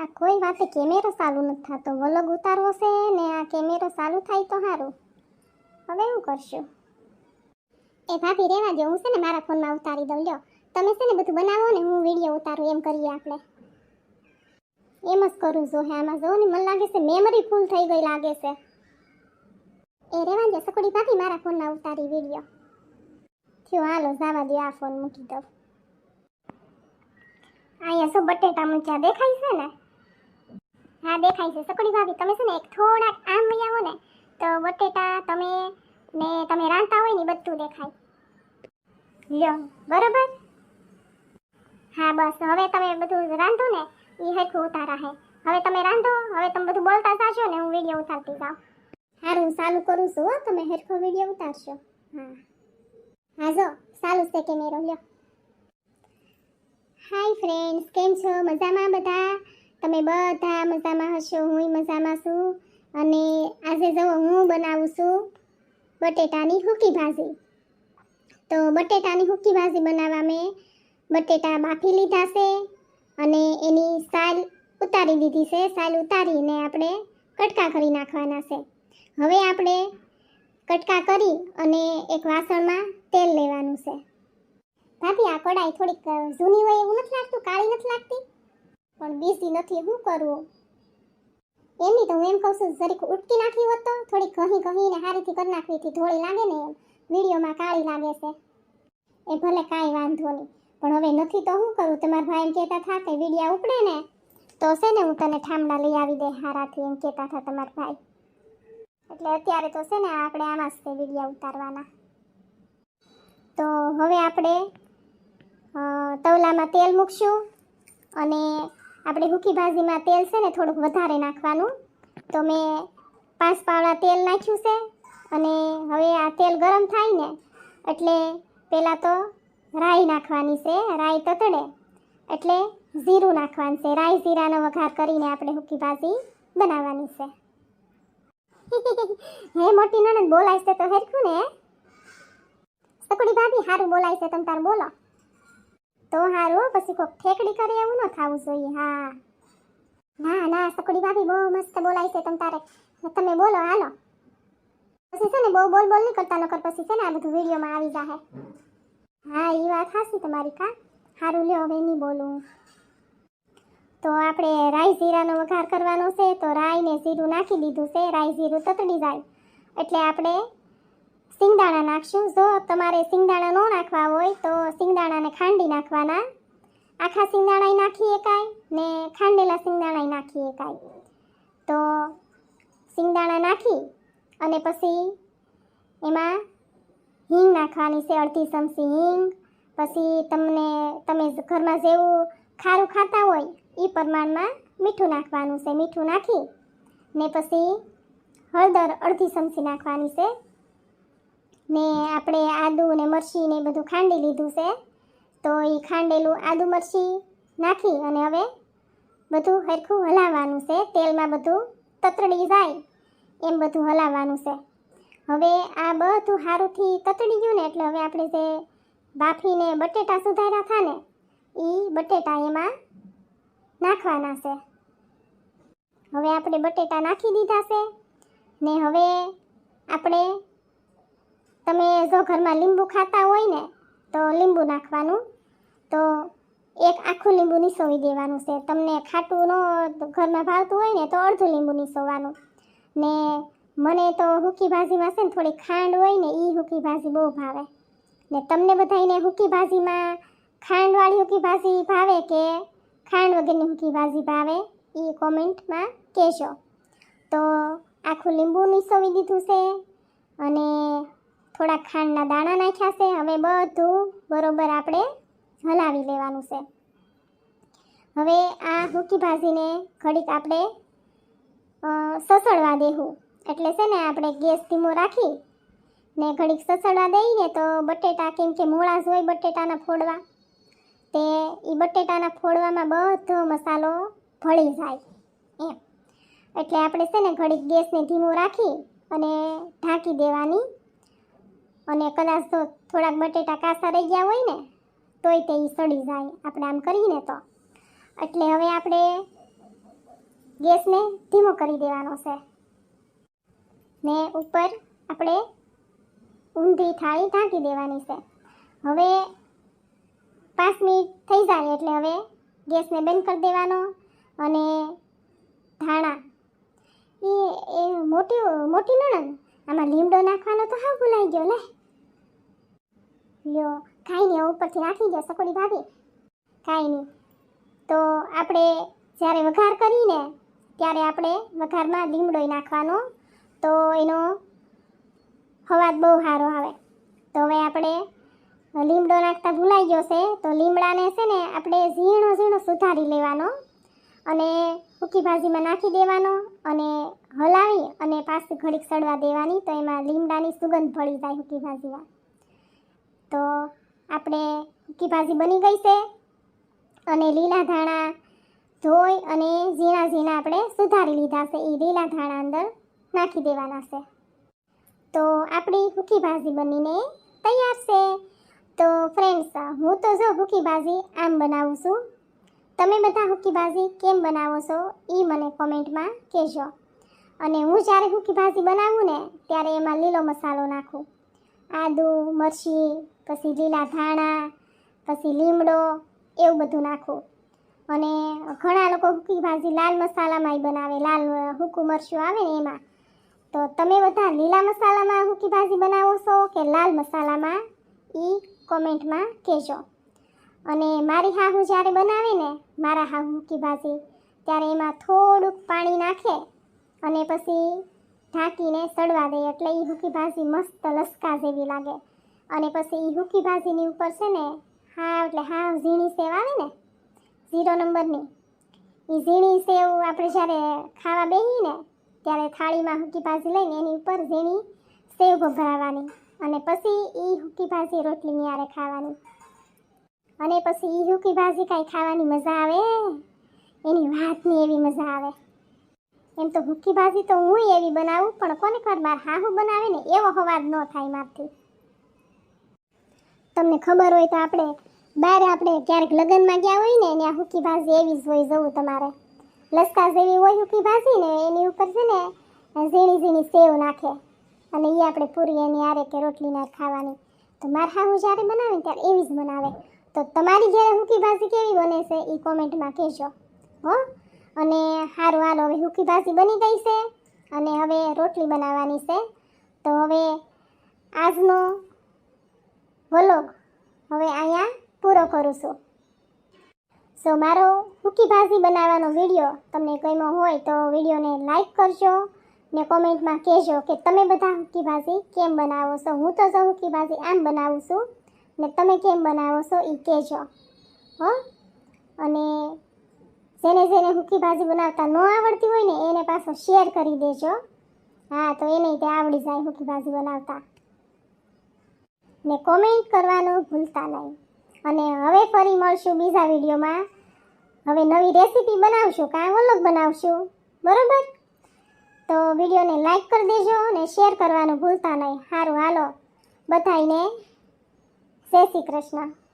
આ કોઈ વાતે કેમેરો ચાલુ નથી થતો. વલોગ ઉતારવો છે ને આ કેમેરો ચાલુ થાય તો સારું હવે હું કરશું? એ ભાભી, રહેવા દો હું છે ને મારા ફોનમાં ઉતારી દઉં. લ્યો. તમે છે ને બધું બનાવો ને હું વીડિયો ઉતારું, એમ કરીએ આપણે. એમ જ કરું જો હે આમાં. જો ને મને લાગે છે મેમરી ફૂલ થઈ ગઈ લાગે છે. એ રહેવા દો સકડી ભાભી મારા ફોનમાં ઉતારી વીડિયો. થયો. હાલો, જવા દો આ ફોન મૂકી દઉં. અહીંયા શું બટેટા મૂક્યા દેખાય છે ને? હા દેખાય છે. સકડી ભાભી તમે છે ને એક થોડાક આમ આવો ને તો બટેટા તમે ને તમે રાંધતા હોય ને બધું દેખાય. લ્યો બરોબર? હા બસ. હવે તમે બધું રાંધો ને એ હરખું ઉતારા હે. હવે તમે રાંધો હવે તમે બધું બોલતા જાશો ને હું વીડિયો ઉતારતી જાઉં. સારું ચાલુ કરું છું હો. તમે હરખો વીડિયો ઉતારશો. હા. હા જો ચાલુ છે કેમેરો લ્યો. હાય ફ્રેન્ડ્સ કેમ છો? મજામાં બધા? તમે બધા મજામાં હશો હું મજામાં છું. અને આજે જો હું બનાવું છું બટેટાની હુકી ભાજી. તો બટેટાની હુકી ભાજી બનાવવા મેં બટેટા બાફી લીધા છે અને એની સાલ ઉતારી દીધી છે. સાલ ઉતારીને આપણે કટકા કરી નાખવાના છે. હવે આપણે કટકા કરી અને એક વાસણમાં તેલ લેવાનું છે. ભાભી, આ કડાઈ થોડીક જૂની હોય એવું નથી લાગતું? કાળી નથી લાગતી? પણ બીજી નથી શું કરવું એમની તો હું એમ કહું છું, જરીક ઉટકી નાખી હોત તો થોડી ઘહી ને હારીથી કરી નાખવી હતી. ધોળી લાગે ને એમ? વિડીયોમાં કાળી લાગે છે. એ ભલે કાંઈ વાંધો નહીં, પણ હવે નથી તો શું કરું? તમારા ભાઈ એમ કહેતા થા કે વિડીયા ઉપડે ને, તો છે ને હું તને ઠામડા લઈ આવી દે હારાથી એમ કહેતા થા તમારા ભાઈ. એટલે અત્યારે તો છે ને આપણે આમાં જ છે વિડીયા ઉતારવાના. તો હવે આપણે તવલામાં તેલ મૂકશું અને આપણે હુકી ભાજીમાં તેલ છે ને થોડુંક વધારે નાખવાનું. તો મેં પાંચ પાવડા તેલ નાખ્યું છે અને હવે આ તેલ ગરમ થાય ને એટલે પહેલાં તો રાઈ નાખવાની છે, રાઈ તતડે. એટલે જીરું નાખવાનું છે, રાઈ જીરાનો વઘાર કરીને આપણે હુકી ભાજી બનાવવાની છે. હે, મોટી નણંદ બોલાય છે તો હેરખું ને. સકડી ભાભી સારું બોલાય છે તમ તાર બોલો. તો હારું પછી કોક ઠેકડી કરે એવું ન થવું જોઈએ, હા. ના ના સકડી ભાભી બહુ મસ્ત બોલાય છે તમ તારે. તમે બોલો, હાલો. પછી છે ને બહુ બોલ બોલ નહીં કરતા, નકર પછી છે ને આ બધું વિડીયોમાં આવી જાહે. હા એ વાત હાસી તમારી, કા? હારું, લ્યો, હવે નહીં બોલું. તો આપણે રાઈ જીરાનો વઘાર કરવાનો છે, તો રાઈ ને જીરું નાખી દીધું છે, રાઈ જીરું તતડી જાય. એટલે આપણે સિંગદાણા નાખશું. જો તમારે સિંગદાણા ન નાખવા હોય તો સિંગદાણાને ખાંડી નાખવાના. આખા સિંગદાણા નાખી એકાય ને ખાંડેલા સિંગદાણા નાખી એકાય તો સિંગદાણા નાખી અને પછી એમાં હિંગ નાખવાની છે, અડધી ચમચી હિંગ. પછી તમને, તમે ઘરમાં જેવું ખારું ખાતા હોય એ પ્રમાણમાં મીઠું નાખવાનું છે. મીઠું નાખી ને પછી હળદર અડધી ચમચી નાખવાની છે. ને આપણે આદુ ને મરચી ને બધું ખાંડી લીધું છે. તો એ ખાંડેલું આદુ મરચી નાખી અને હવે બધું હરખું હલાવવાનું છે. તેલમાં બધું તતડી જાય એમ બધું હલાવવાનું છે. હવે આ બધું સારુંથી તતડી ગયું ને એટલે હવે આપણે જે બાફીને બટેટા સુધાર્યા હતા ને એ બટેટા એમાં નાખવાના છે. હવે આપણે બટેટા નાખી દીધા છે ને હવે આપણે તમે જો ઘરમાં લીંબુ ખાતા હોય ને, તો લીંબુ નાખવાનું. તો એક આખું લીંબુ નીસોવી દેવાનું છે. તમને ખાટું ન ઘરમાં ભાવતું હોય ને, તો અડધું લીંબુ નીસોવાનું. ને મને તો હુકી ભાજીમાં છે ને થોડી ખાંડ હોય ને એ હુકી ભાજી બહુ ભાવે. ને તમને બધાને હુકી ભાજીમાં ખાંડવાળી હુકી ભાજી ભાવે કે ખાંડ વગરની હુકી ભાજી ભાવે? એ કોમેન્ટમાં કહેશો તો આખું લીંબુ નીસોવી દીધું છે. થોડા ખાંડના દાણા નાખ્યા છે. હવે બધું બરોબર આપણે હલાવી લેવાનું છે. હવે આ હુકી ભાજીને ઘડીક આપણે સસડવા દેવું. એટલે છે ને આપણે ગેસ ધીમો રાખી ને ઘડીક સસડવા દઈએ તો બટેટા કેમ કે મોળા હોય બટેટાના ફોડવા, તે એ બટેટાના ફોડવામાં બધો મસાલો ભળી જાય એમ. એટલે આપણે છે ને ઘડીક ગેસને ધીમો રાખી અને ઢાંકી દેવાની અને કદાચ તો થોડાક બટેટા કાસા રહી ગયા હોય ને, તોય તે સડી જાય. આપણે આમ કરીને તો. એટલે હવે આપણે ગેસને ધીમો કરી દેવાનો છે. ને ઉપર આપણે ઊંધી થાળી ઢાંકી દેવાની છે. હવે પાંચ મિનિટ થઈ જાય એટલે હવે ગેસને બંધ કરી દેવાનો અને ધાણા. એ મોટી મોટી નણંદ આમાં લીમડો નાખવાનો તો હા ભૂલાઈ ગયો લે લ્યો. કાંઈ નહીં ઉપરથી નાખી દો સકોડી ભાભી. કાંઈ નહીં. તો આપણે જ્યારે વઘાર કરીને, ત્યારે આપણે વઘારમાં લીમડોય નાખવાનો. તો એનો હવાદ બહુ સારો આવે. તો હવે આપણે લીમડો નાખતા ભૂલાઈ ગયો છે. તો લીમડાને છે ને, આપણે ઝીણો ઝીણો સુધારી લેવાનો અને સૂકી ભાજીમાં નાખી દેવાનો અને હલાવી અને પાછી ઘડીક સડવા દેવાની. તો એમાં લીમડાની સુગંધ ભળી જાય સૂકી ભાજીમાં. તો આપણે સૂકી ભાજી બની ગઈ છે અને લીલા ધાણા ધોઈ અને ઝીણા ઝીણા આપણે સુધારી લીધા છે. એ લીલા ધાણા અંદર નાખી દેવાના છે. તો આપણી સૂકી ભાજી બનીને તૈયાર છે. તો ફ્રેન્ડ્સ હું તો જો સૂકી ભાજી આમ બનાવું છું. તમે બધા સૂકી ભાજી કેમ બનાવો છો એ મને કોમેન્ટમાં કહેજો. અને હું જ્યારે સૂકી ભાજી બનાવું ને ત્યારે એમાં લીલો મસાલો નાખું. આદુ, મરચી, પછી લીલા ધાણા, પછી લીમડો, એવું બધું નાખો. અને ઘણા લોકો હુકી ભાજી લાલ મસાલામાંય બનાવે, લાલ હુકું મરચું આવે ને એમાં. તો તમે બધા લીલા મસાલામાં હુકી ભાજી બનાવો છો કે લાલ મસાલામાં? એ કોમેન્ટમાં કહેજો. અને મારી હાહુ જ્યારે બનાવે ને, મારા હાહુ હુકી ભાજી, ત્યારે એમાં થોડુંક પાણી નાખે અને પછી ઢાંકીને સડવા દે એટલે એ સૂકી ભાજી મસ્ત લસકા જેવી લાગે. અને પછી એ હુકી ભાજીની ઉપર છે ને હા એટલે હા ઝીણી સેવ આવે ને, ઝીરો નંબરની એ ઝીણી સેવ આપણે જ્યારે ખાવા બેહીએ ને, ત્યારે થાળીમાં હુકી ભાજી લઈને એની ઉપર ઝીણી સેવ ભભરાવાની અને પછી એ હુકી ભાજી રોટલીની આરે ખાવાની. અને પછી એ હુકી ભાજી કાંઈ ખાવાની મજા આવે? એની વાતની એવી મજા આવે. એમ તો ભૂકી તો હું એવી બનાવું, પણ કોને વાર માર હાહુ બનાવે ને એવો અવાજ ન થાય મારથી. તમને ખબર હોય તો આપણે બહાર આપણે ક્યારેક લગ્નમાં ગયા હોય ને, ત્યાં હુકી ભાજી એવી જ હોય જવું તમારે. લસકા જેવી હોય હુકી ભાજી ને, એની ઉપર છે ને, ઝીણી ઝીણી સેવ નાખે. અને એ આપણે પૂરી એની આરે કે રોટલી ના ખાવાની. તો માર હાહુ જ્યારે બનાવે ત્યારે એવી જ બનાવે તો તમારી ઘરે હુકી ભાજી કેવી બને છે એ કોમેન્ટમાં કહેજો. હો? અને સારું હાલો, હવે સૂકી ભાજી બની ગઈ છે અને હવે રોટલી બનાવવાની છે. તો હવે આજનો વલોગ હવે અહીંયા પૂરો કરું છું. સો મારો સૂકી ભાજી બનાવવાનો વીડિયો તમને ગમ્યો હોય તો વિડીયોને લાઈક કરજો ને કોમેન્ટમાં કહેજો કે તમે બધા હુકી ભાજી કેમ બનાવો છો? હું તો જો હુકી ભાજી આમ બનાવું છું ને તમે કેમ બનાવો છો એ કહેજો. હો? અને જેને જેને હુકી બનાવતા ન આવડતી હોય ને, એને પાછો શેર કરી દેજો. હા, તો એને તે આવડી જાય હુકી ભાજી બનાવતા. ને કોમેન્ટ કરવાનું ભૂલતા નહીં. અને હવે ફરી મળશું બીજા વિડીયોમાં. હવે નવી રેસીપી બનાવશું કાં અલગ બનાવશું. બરાબર? તો વિડીયોને લાઈક કરી દેજો અને શેર કરવાનું ભૂલતા નહીં. સારું હાલો. બધાને જય શ્રી કૃષ્ણ.